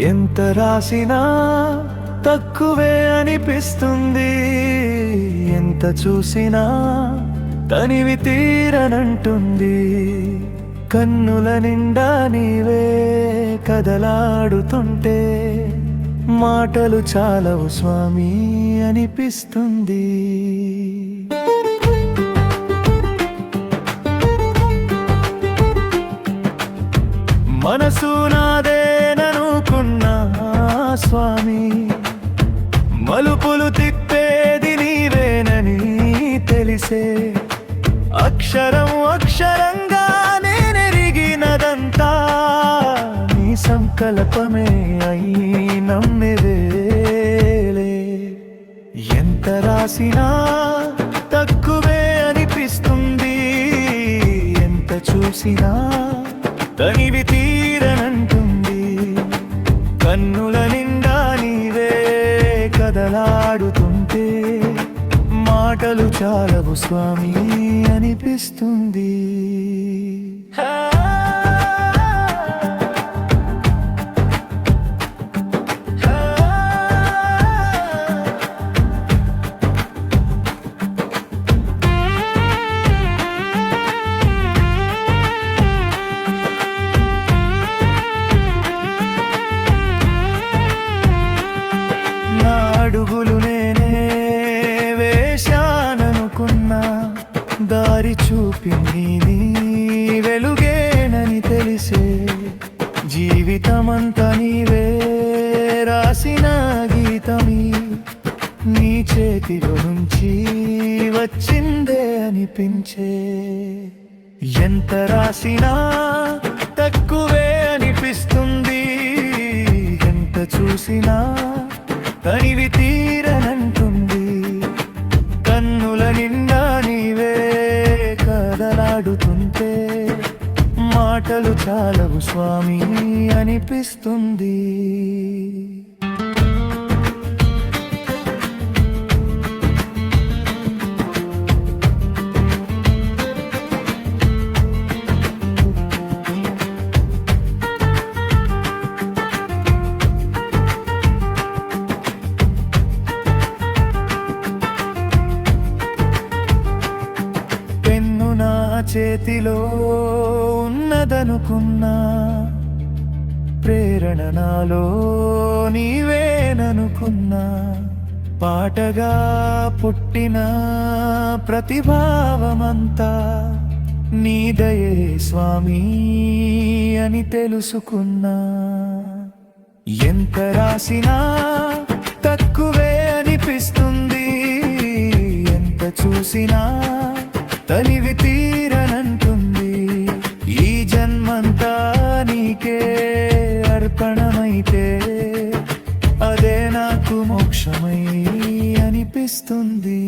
ఎంత రాసినా తక్కువే అనిపిస్తుంది. ఎంత చూసినా తనివి తీరనంటుంది. కన్నుల నిండా నీవే కదలాడుతుంటే మాటలు చాలవు స్వామి అనిపిస్తుంది. స్వామి. మలుపులు తిప్పేది నీవేనని తెలిసే. అక్షరం అక్షరంగా నేనెరిగినదంతా నీ సంకల్పమే అయి నమ్మివేలే ఎంత రాసినా తక్కువే అనిపిస్తుంది. ఎంత చూసినా తనివి తీరనంటుంది. కన్నులని కదలాడుతుంటే మాటలు చాలవు స్వామి అనిపిస్తుంది. దారి చూపింది వెలుగేనని తెలిసే. జీవితమంతా నీవే రాసిన గీతమి. నీ చేతిలో నుంచి వచ్చిందే అనిపించే. ఎంత రాసినా తక్కువే అనిపిస్తుంది. ఎంత చూసినా తనివి తీరనంటుంది కదలాడుతుంటే మాటలు చాలవు స్వామి అనిపిస్తుంది. చేతిలో ఉన్నదనుకున్నా ప్రేరణ నాలో నీవేననుకున్నా పాటగా పుట్టిన ప్రతిభావమంతా నీదయే స్వామి అని తెలుసుకున్నా. ఎంత రాసినా తక్కువే అనిపిస్తుంది. ఎంత చూసినా తనివి తీరనంటుంది విషమై అనిపిస్తుంది.